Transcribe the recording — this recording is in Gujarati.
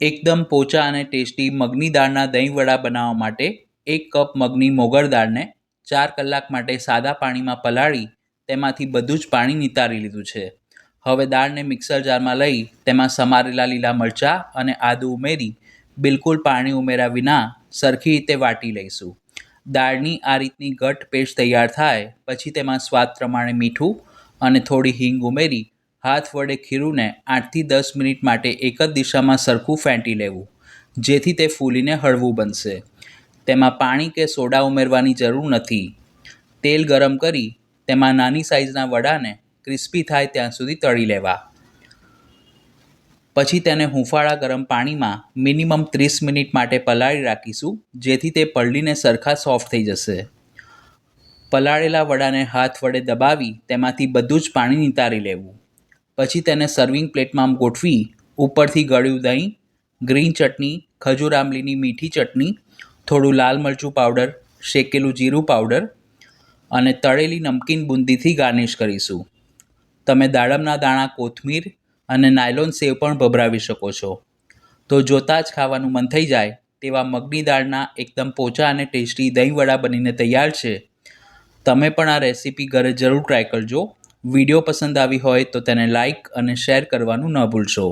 એકદમ પોચા અને ટેસ્ટી મગની દાળના દહીં વડા બનાવવા માટે એક કપ મગની મોગળ દાળને ચાર કલાક માટે સાદા પાણીમાં પલાળી તેમાંથી બધું જ પાણી નિતારી લીધું છે. હવે દાળને મિક્સર જારમાં લઈ તેમાં સમારેલા લીલા મરચાં અને આદું ઉમેરી બિલકુલ પાણી ઉમેર્યા વિના સરખી રીતે વાટી લઈશું. દાળની આ રીતની ઘટ પેસ્ટ તૈયાર થાય પછી તેમાં સ્વાદ પ્રમાણે મીઠું અને થોડી હિંગ ઉમેરી હાથ વડે ખીરુંને આઠથી દસ મિનિટ માટે એક જ દિશામાં સરખું ફેંટી લેવું, જેથી તે ફૂલીને હળવું બનશે. તેમાં પાણી કે સોડા ઉમેરવાની જરૂર નથી. તેલ ગરમ કરી તેમાં નાની સાઇઝના વડાને ક્રિસ્પી થાય ત્યાં સુધી તળી લેવા. પછી તેને હુંફાળા ગરમ પાણીમાં મિનિમમ ત્રીસ મિનિટ માટે પલાળી રાખીશું, જેથી તે પલળીને સરખા સોફ્ટ થઈ જશે. પલાળેલા વડાને હાથ વડે દબાવી તેમાંથી બધું જ પાણી નિતારી લેવું. પછી તેને સર્વિંગ પ્લેટમાં ગોઠવી, ઉપરથી ગળ્યું દહીં ગ્રીન ચટણી, ખજૂર આંબલીની મીઠી ચટણી, થોડું લાલ મરચું પાવડર શેકેલું જીરું પાવડર અને તળેલી નમકીન બુંદીથી ગાર્નિશ કરીશું. તમે દાડમના દાણા, કોથમીર અને નાયલોન સેવ પણ ભભરાવી શકો છો. તો જોતાં જ ખાવાનું મન થઈ જાય તેવા મગની દાળના એકદમ પોચા અને ટેસ્ટી દહીં વડા બનીને તૈયાર છે. તમે પણ આ રેસીપી ઘરે જરૂર ટ્રાય કરજો. વીડિયો પસંદ આવી હોય તો તેને લાઇક અને શેર કરવાનું ન ભૂલશો.